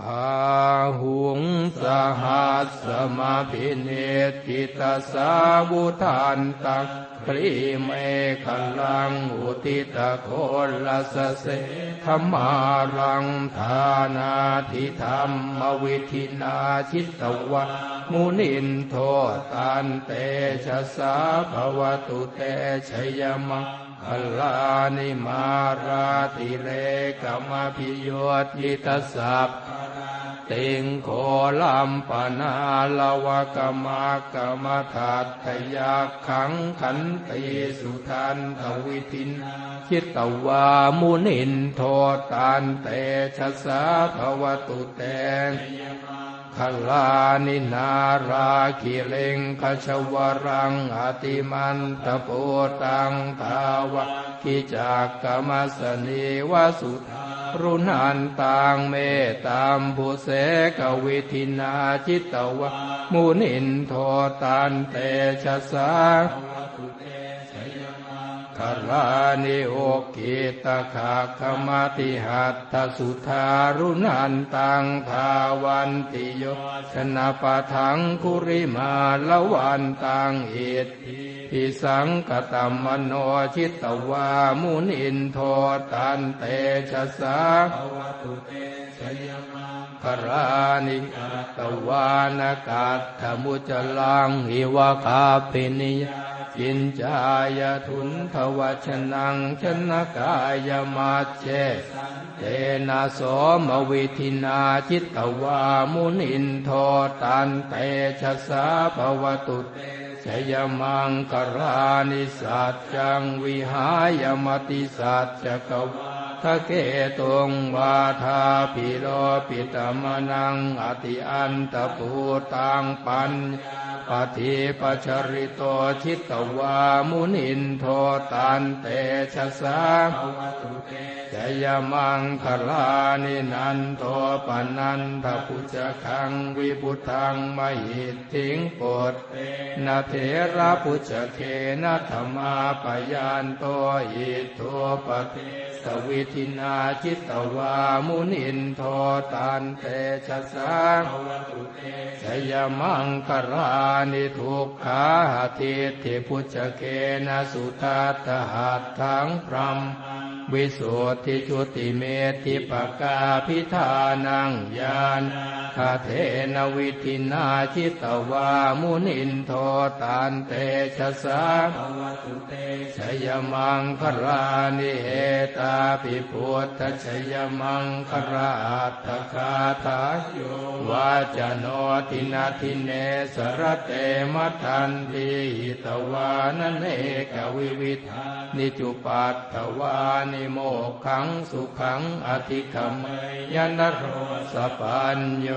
พาหุงสหัสสมาพิเนติตาสาวุทานตักครีเมฆลังอุติตะโคลสเสธรรมารังธานาทิธรรมวิธินาชิตวะมุนินโทตันเตชะสาภวตุเตชยมังพลานิมาราติเลกมพิโยติตสัพ ติงโคลัมปนาลวกมากรรมทัตทยาขังขันติสุทันทวิทินคิตวามุนินโทตันเตชะสาภวตุเตขลานินาราคิเลงคชวรังอติมันตโปตังทาวะกิจากกรรมสนีวสุทา รุนันตังเมตามบุเสกวิธินาจิตตวะมุนินโทตันเตชะสา คารานิโอกิตาคาคมาติหัตถสุธารุนันตังทาวันติโยชนะปะทังคุริมาละวันตังเอตพิสังกตัมมโนชิตตวามุนินโทตันเตชะสาคารานิตวานกาธมุจลังหิวคาปินิย จินจายทุนทวชนังชนกายมาเจเตนะโสมวิธินาจิตตวามุนินโทตันเตชะสาภวตุเตชยมังกรานิสัจจังวิหายมติสัจจกวา ทะเกตุงวาทาปิโรปิตมนังอติอันตปูตังปัญปฏิปัชริโตชิตวามุนินโทตันเตชะสาจยมังคลานินันโทปนันทพุจคังวิพุทังมหิตถิงปดนาเถระพุจเคนะธรรมาปยานโตอิโทปฏิสวิทินาจิตตวามุนินโทตันเตชะสาชยมังคลานิทุกขาทิทิพุจเคนะสุทัตหัตถังพรหมวิสุทธิชุติเมธิปกาพิธานังยานคาเทนวิธินาชิตวามุนินโทตันเตชะสาชยมังครานิเหตาปิพุทธชยมังคราตคาทาโยวาจโนทินาทิเนสรเตมัทันติตวานเนกวิวิธานิจุปัตถวานิโมขังสุขังอธิขมยนโรสปัญโย